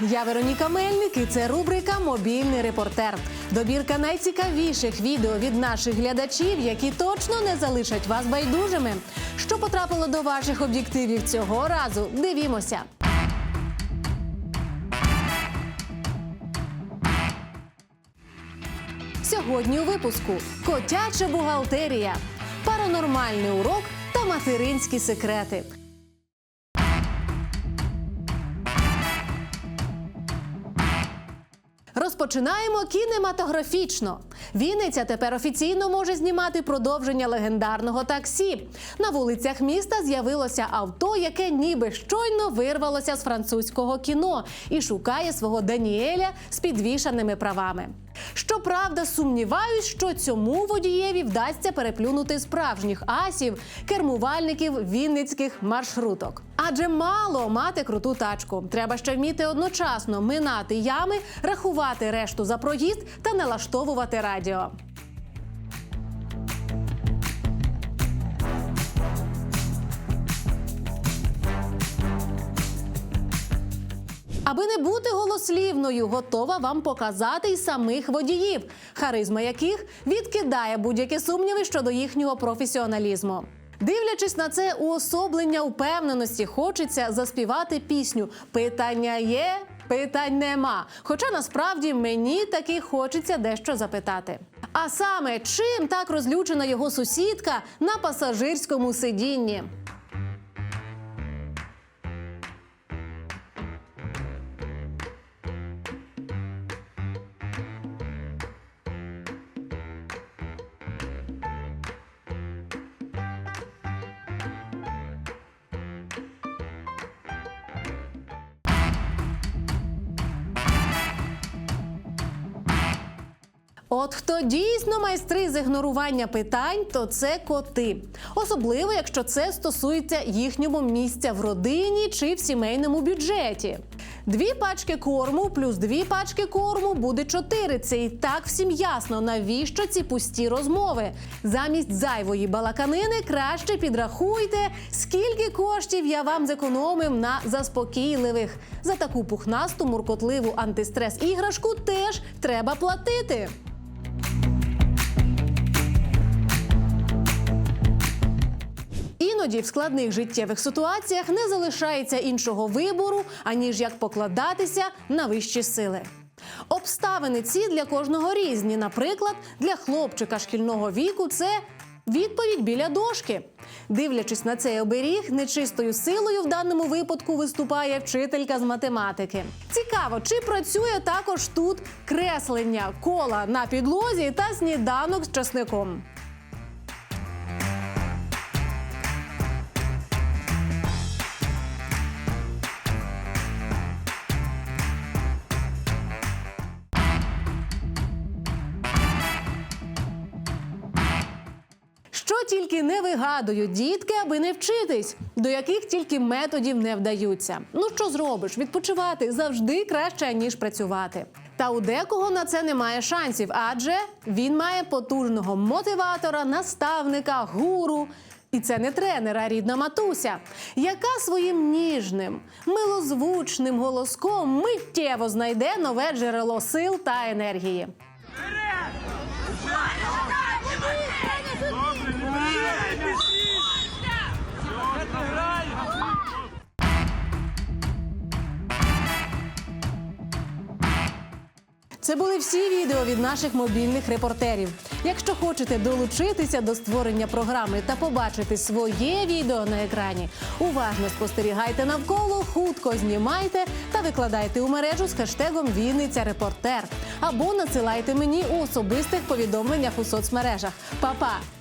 Я Вероніка Мельник і це рубрика Мобільний репортер. Добірка найцікавіших відео від наших глядачів, які точно не залишать вас байдужими. Що потрапило до ваших об'єктивів цього разу? Дивімося. Сьогодні у випуску котяча бухгалтерія, паранормальний урок та материнські секрети. Розпочинаємо кінематографічно. Вінниця тепер офіційно може знімати продовження легендарного таксі. На вулицях міста з'явилося авто, яке ніби щойно вирвалося з французького кіно і шукає свого Даніеля з підвішаними правами. Щоправда, сумніваюсь, що цьому водієві вдасться переплюнути справжніх асів, кермувальників вінницьких маршруток. Адже мало мати круту тачку. Треба ще вміти одночасно минати ями, рахувати решту за проїзд та налаштовувати радіо. Аби не бути голослівною, готова вам показати й самих водіїв, харизма яких відкидає будь-які сумніви щодо їхнього професіоналізму. Дивлячись на це уособлення впевненості, хочеться заспівати пісню Питання є, питань нема. Хоча насправді мені таки хочеться дещо запитати. А саме, чим так розлючена його сусідка на пасажирському сидінні? От хто дійсно майстри з ігнорування питань, то це коти. Особливо, якщо це стосується їхнього місця в родині чи в сімейному бюджеті. Дві пачки корму плюс дві пачки корму буде чотири. Це і так всім ясно, навіщо ці пусті розмови. Замість зайвої балаканини краще підрахуйте, скільки коштів я вам зекономив на заспокійливих. За таку пухнасту муркотливу антистрес іграшку теж треба платити. Іноді в складних життєвих ситуаціях не залишається іншого вибору, аніж як покладатися на вищі сили. Обставини ці для кожного різні. Наприклад, для хлопчика шкільного віку це відповідь біля дошки. Дивлячись на цей оберіг, нечистою силою в даному випадку виступає вчителька з математики. Цікаво, чи працює також тут креслення кола на підлозі та сніданок з часником. Що тільки не вигадують дітки, аби не вчитись, до яких тільки методів не вдаються. Ну що зробиш? Відпочивати завжди краще ніж працювати. Та у декого на це немає шансів, адже він має потужного мотиватора, наставника, гуру. І це не тренер, а рідна матуся, яка своїм ніжним, милозвучним голоском миттєво знайде нове джерело сил та енергії. Це були всі відео від наших мобільних репортерів. Якщо хочете долучитися до створення програми та побачити своє відео на екрані, уважно спостерігайте навколо, хутко знімайте та викладайте у мережу з хештегом Вінниця Репортер або надсилайте мені у особистих повідомленнях у соцмережах. Па-па!